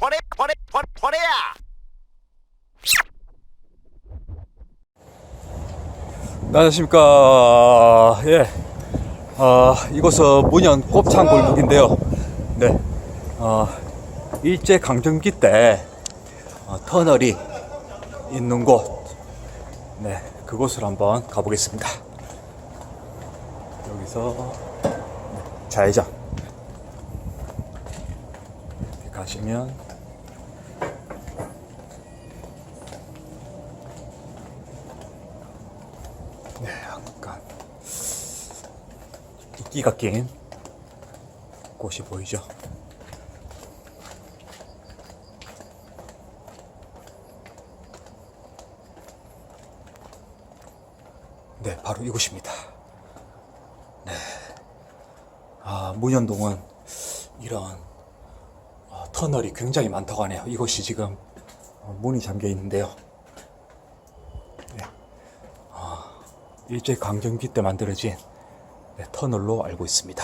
버려야. 안녕하십니까. 예. 아, 이곳은 문현 곱창 골목인데요. 네. 어, 일제 강점기 때 어, 터널이 있는 곳. 네. 그곳을 한번 가보겠습니다. 여기서 네, 좌회전. 가시면 네, 약간 이끼가 낀 곳이 보이죠? 네, 바로 이곳입니다. 네. 아, 문현동은 이런 어, 터널이 굉장히 많다고 하네요. 이곳이 지금 어, 문이 잠겨 있는데요. 일제 강점기 때 만들어진 네, 터널로 알고 있습니다.